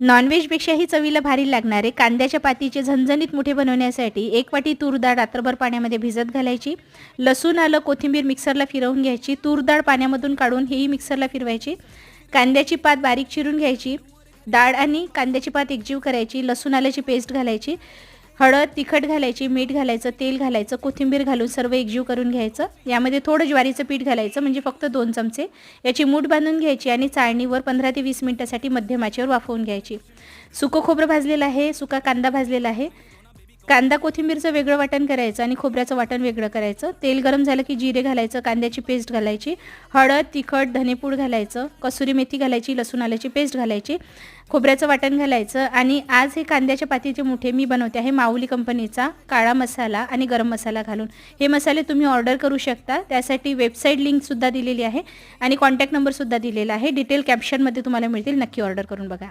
नॉनव्हेजपेक्षाही चवीला भारी लागणारे. कांद्याच्या पातीचे झणझणीत मुठे बनवण्यासाठी एक वाटी तूर डाळ रात्रभर पाण्यामध्ये भिजत घालायची. लसूण आलं कोथिंबीर मिक्सरला फिरवून घ्यायची. तूर डाळ पाण्यामधून काढून हेही मिक्सरला फिरवायची. कांद्याची पात बारीक चिरून घ्यायची. डाळ आणि कांद्याची पात एकजीव करायची. लसूण आल्याची पेस्ट घालायची. हळद तिखट घालायची मीठ घालायचं तेल घालायचं कोथिंबीर घालून सर्व एकजीव करून घ्यायचं. यामध्ये थोडं ज्वारीचं पीठ घालायचं म्हणजे फक्त दोन चमचे. याची मूठ बांधून घ्यायची आणि चाळणीवर पंधरा ते वीस मिनटासाठी मध्यम आचेवर वाफवून घ्यायची. सुकं खोबरं भाजलेलं आहे सुका कांदा भाजलेला आहे. कांदा कोथिंबीरचं वेगळं वाटण करायचं आणि खोबऱ्याचं वाटण वेगळं करायचं. तेल गरम झालं की जिरे घालायचं कांद्याची पेस्ट घालायची हळद तिखट धनेपूड घालायचं कसुरी मेथी घालायची लसूण आल्याची पेस्ट घालायची खोबऱ्याचं वाटण घालायचं आणि आज हे कांद्याच्या पातीचे मुठे मी बनवते आहे माऊली कंपनीचा काळा मसाला आणि गरम मसाला घालून. हे मसाले तुम्ही ऑर्डर करू शकता. त्यासाठी वेबसाईट लिंकसुद्धा दिलेली आहे आणि कॉन्टॅक्ट नंबरसुद्धा दिलेला आहे. डिटेल कॅप्शनमध्ये तुम्हाला मिळतील. नक्की ऑर्डर करून बघा.